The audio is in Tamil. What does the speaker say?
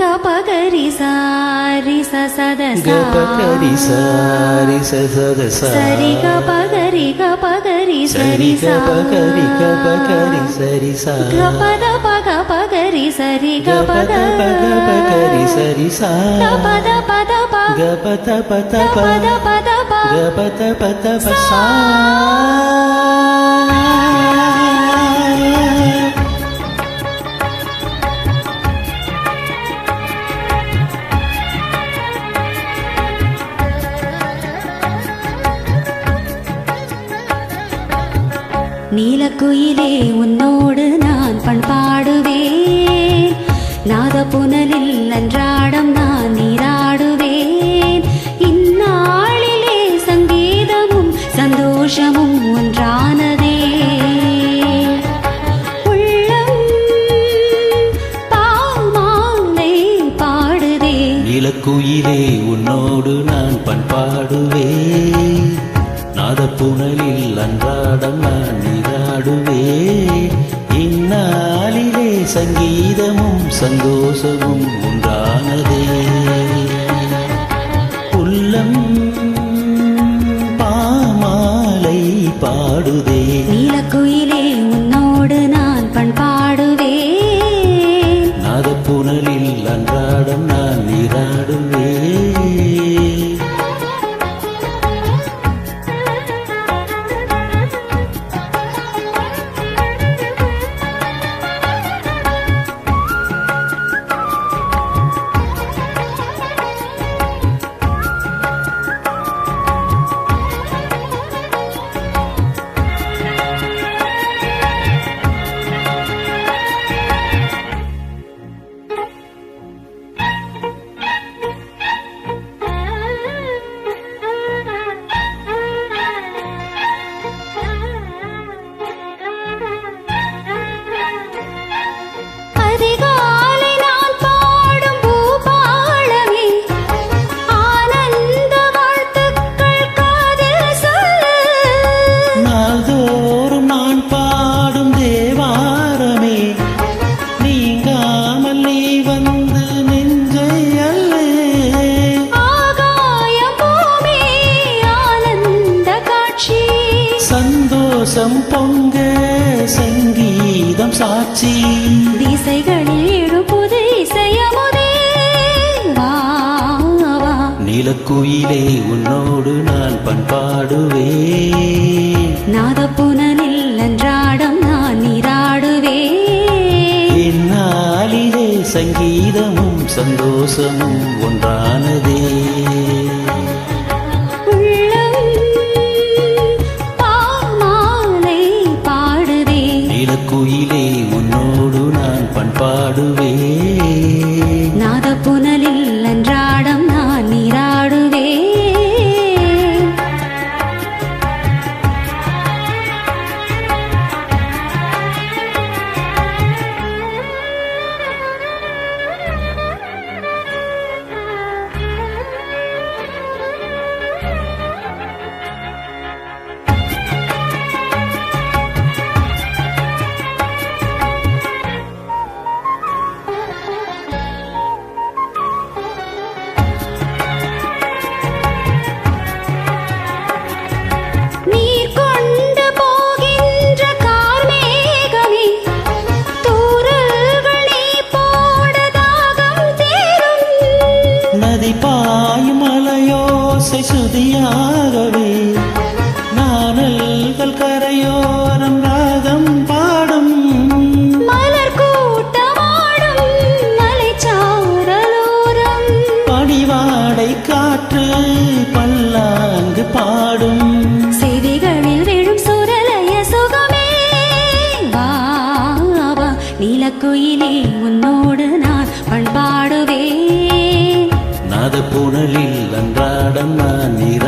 గపగరి సారి సద గపగరి సారి సద సరి గపగరి గపగరి సరి గపగరి గపగరి సరి సా గపద పగ పగరి సరి గపద పగరి సరి సా గపద పద గపద పద పద పద గపద పద పసా நீலக்குயிலே உன்னோடு நான் பண்பாடுவேன் நாத புனலில் அன்றாடம் நான் நீராடுவேன் இந்நாளிலே சங்கீதமும் சந்தோஷமும் ஒன்றானதே உள்ளம் உன்னோடு நான் பண்பாடுவே நாதப்புணலில் சங்கீதமும் சந்தோஷமும் உண்டானதே. உள்ளம் பாமாலை பாடுதே. சந்தோஷம் பொங்க சங்கீதம் சாட்சி. திசைகளில் எழும் புது இசையமுதே நிலக்குயிலே உன்னோடு நான் பண்பாடுவே நாதப்புனலில் அன்றாடம் நான் நீராடுவேன். இந்நாளிலே சங்கீதமும் சந்தோஷமும் ஒன்றானதே. நிலக்குயிலே உன்னோடு நான் காற்று பல்லாங்கு பாடும். செவிகளில் விழும் சுரலய சுகமே. வா வா நீலக்குயிலே உன்னோடு நான் பண்பாடுவேன். நாத புனலில் அன்றாடம் நான் நீர்